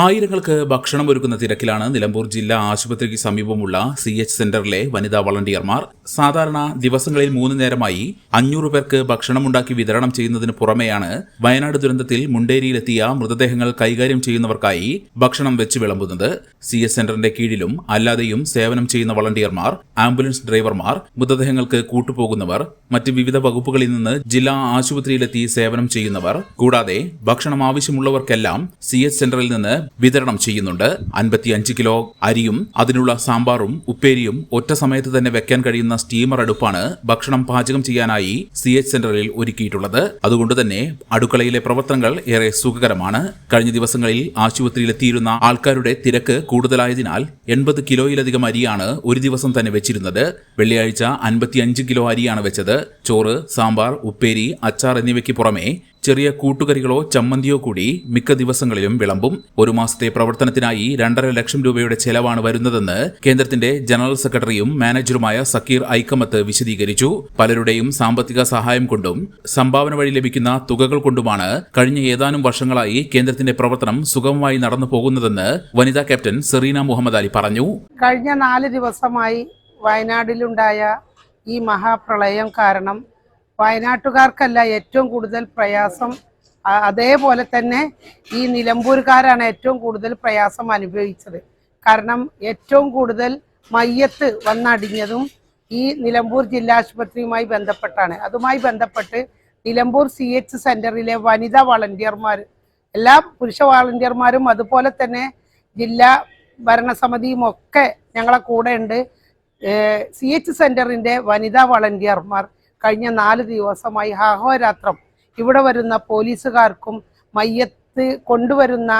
ആയിരങ്ങൾക്ക് ഭക്ഷണം ഒരുക്കുന്ന തിരക്കിലാണ് നിലമ്പൂർ ജില്ലാ ആശുപത്രിക്ക് സമീപമുള്ള സി എച്ച് സെന്ററിലെ വനിതാ വളണ്ടിയർമാർ. സാധാരണ ദിവസങ്ങളിൽ മൂന്ന് നേരമായി അഞ്ഞൂറ് പേർക്ക് ഭക്ഷണമുണ്ടാക്കി വിതരണം ചെയ്യുന്നതിന് പുറമെയാണ് വയനാട് ദുരന്തത്തിൽ മുണ്ടേരിയിലെത്തിയ മൃതദേഹങ്ങൾ കൈകാര്യം ചെയ്യുന്നവർക്കായി ഭക്ഷണം വെച്ച് വിളമ്പുന്നത്. സി എച്ച് സെന്ററിന്റെ കീഴിലും അല്ലാതെയും സേവനം ചെയ്യുന്ന വളണ്ടിയർമാർ ആംബുലൻസ് ഡ്രൈവർമാർ മൃതദേഹങ്ങൾക്ക് കൂട്ടുപോകുന്നവർ മറ്റ് വിവിധ വകുപ്പുകളിൽ നിന്ന് ജില്ലാ ആശുപത്രിയിലെത്തി സേവനം ചെയ്യുന്നവർ. കൂടാതെ ഭക്ഷണം ആവശ്യമുള്ളവർക്കെല്ലാം സി എച്ച് സെന്ററിൽ നിന്ന് വിതരണം ചെയ്യുന്നുണ്ട്. അൻപത്തിയഞ്ച് കിലോ അരിയും അതിനുള്ള സാമ്പാറും ഉപ്പേരിയും ഒറ്റ സമയത്ത് തന്നെ വെക്കാൻ കഴിയുന്ന സ്റ്റീമർ അടുപ്പാണ് ഭക്ഷണം പാചകം ചെയ്യാനായി സി എച്ച് സെന്ററിൽ ഒരുക്കിയിട്ടുള്ളത്. അതുകൊണ്ട് തന്നെ അടുക്കളയിലെ പ്രവർത്തനങ്ങൾ ഏറെ സുഖകരമാണ്. കഴിഞ്ഞ ദിവസങ്ങളിൽ ആശുപത്രിയിലെത്തിയിരുന്ന ആൾക്കാരുടെ തിരക്ക് കൂടുതലായതിനാൽ എൺപത് കിലോയിലധികം അരിയാണ് ഒരു ദിവസം തന്നെ വെച്ചിരുന്നത്. വെള്ളിയാഴ്ച അൻപത്തിയഞ്ച് കിലോ അരിയാണ് വെച്ചത്. ചോറ് സാമ്പാർ ഉപ്പേരി അച്ചാർ എന്നിവയ്ക്ക് പുറമെ ചെറിയ കൂട്ടുകറികളോ ചമ്മന്തിയോ കൂടി മിക്ക ദിവസങ്ങളിലും വിളമ്പും. ഒരു മാസത്തെ പ്രവർത്തനത്തിനായി രണ്ടര ലക്ഷം രൂപയുടെ ചെലവാണ് വരുന്നതെന്ന് കേന്ദ്രത്തിന്റെ ജനറൽ സെക്രട്ടറിയും മാനേജറുമായ സക്കീർ ഐക്കമത്ത് വിശദീകരിച്ചു. പലരുടെയും സാമ്പത്തിക സഹായം കൊണ്ടും സംഭാവന വഴി ലഭിക്കുന്ന തുകകൾ കൊണ്ടുമാണ് കഴിഞ്ഞ ഏതാനും വർഷങ്ങളായി കേന്ദ്രത്തിന്റെ പ്രവർത്തനം സുഗമമായി നടന്നു പോകുന്നതെന്ന് വനിതാ ക്യാപ്റ്റൻ സെറീന മുഹമ്മദ് അലി പറഞ്ഞു. കഴിഞ്ഞ നാല് ദിവസമായി വയനാടിലുണ്ടായ ഈ മഹാപ്രളയം കാരണം വയനാട്ടുകാർക്കല്ല ഏറ്റവും കൂടുതൽ പ്രയാസം. അതേപോലെ തന്നെ ഈ നിലമ്പൂർക്കാരാണ് ഏറ്റവും കൂടുതൽ പ്രയാസം അനുഭവിച്ചത്. കാരണം ഏറ്റവും കൂടുതൽ മയ്യത്ത് വന്നടിഞ്ഞതും ഈ നിലമ്പൂർ ജില്ലാ ആശുപത്രിയുമായി ബന്ധപ്പെട്ടാണ്. അതുമായി ബന്ധപ്പെട്ട് നിലമ്പൂർ സി എച്ച് സെന്ററിലെ വനിതാ വളണ്ടിയർമാർ എല്ലാ പുരുഷ വളണ്ടിയർമാരും അതുപോലെ തന്നെ ജില്ലാ ഭരണസമിതിയും ഒക്കെ ഞങ്ങളെ കൂടെ ഉണ്ട് സി എച്ച് സെന്ററിന്റെ വനിതാ വളണ്ടിയർമാർ കഴിഞ്ഞ നാല് ദിവസമായി അഹോരാത്രം ഇവിടെ വരുന്ന പോലീസുകാർക്കും മയ്യത്ത് കൊണ്ടുവരുന്ന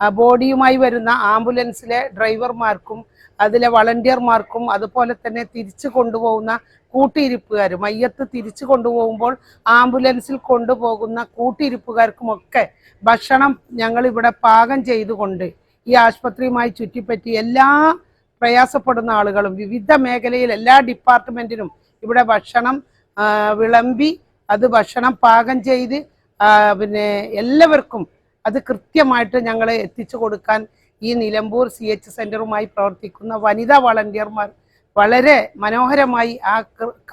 ബോഡിയുമായി വരുന്ന ആംബുലൻസിലെ ഡ്രൈവർമാർക്കും അതിലെ വളണ്ടിയർമാർക്കും അതുപോലെ തന്നെ തിരിച്ചു കൊണ്ടുപോകുന്ന കൂട്ടിയിരിപ്പുകാർ മയ്യത്ത് തിരിച്ചു കൊണ്ടുപോകുമ്പോൾ ആംബുലൻസിൽ കൊണ്ടുപോകുന്ന കൂട്ടിയിരിപ്പുകാർക്കുമൊക്കെ ഭക്ഷണം ഞങ്ങൾ ഇവിടെ പാകം ചെയ്തുകൊണ്ട് ഈ ആശുപത്രിയുമായി ചുറ്റിപ്പറ്റി എല്ലാ പ്രയാസപ്പെടുന്ന ആളുകളും വിവിധ മേഖലയിൽ എല്ലാ ഡിപ്പാർട്ട്മെന്റിനും ഇവിടെ ഭക്ഷണം വിളമ്പി അത് ഭക്ഷണം പാകം ചെയ്ത് പിന്നെ എല്ലാവർക്കും അത് കൃത്യമായിട്ട് ഞങ്ങൾ എത്തിച്ചു കൊടുക്കാൻ ഈ നിലമ്പൂർ സി എച്ച് സെന്ററുമായി പ്രവർത്തിക്കുന്ന വനിതാ വളണ്ടിയർമാർ വളരെ മനോഹരമായി ആ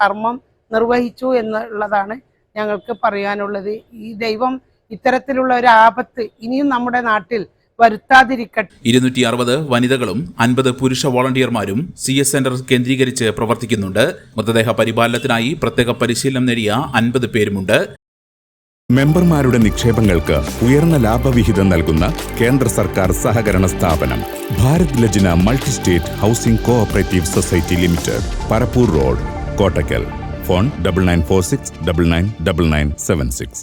കർമ്മം നിർവഹിച്ചു എന്നുള്ളതാണ് ഞങ്ങൾക്ക് പറയാനുള്ളത്. ഈ ദൈവം ഇത്തരത്തിലുള്ള ഒരു ആപത്ത് ഇനിയും നമ്മുടെ നാട്ടിൽ വരുത്താതിരിക്കട്ടെ. ഇരുന്നൂറ്റി അറുപത് വനിതകളും അൻപത് പുരുഷ വോളണ്ടിയർമാരും സി എസ് സെന്റർ കേന്ദ്രീകരിച്ച് പ്രവർത്തിക്കുന്നുണ്ട്. മൃതദേഹ പരിപാലനത്തിനായി പ്രത്യേക പരിശീലനം നേടിയ അൻപത് പേരുമുണ്ട്. മെമ്പർമാരുടെ നിക്ഷേപങ്ങൾക്ക് ഉയർന്ന ലാഭവിഹിതം നൽകുന്ന കേന്ദ്ര സർക്കാർ സഹകരണ സ്ഥാപനം Bharat Lajna multi state housing cooperative society limited Parappur road Kottakkal. Phone double nine four six double nine double nine seven six.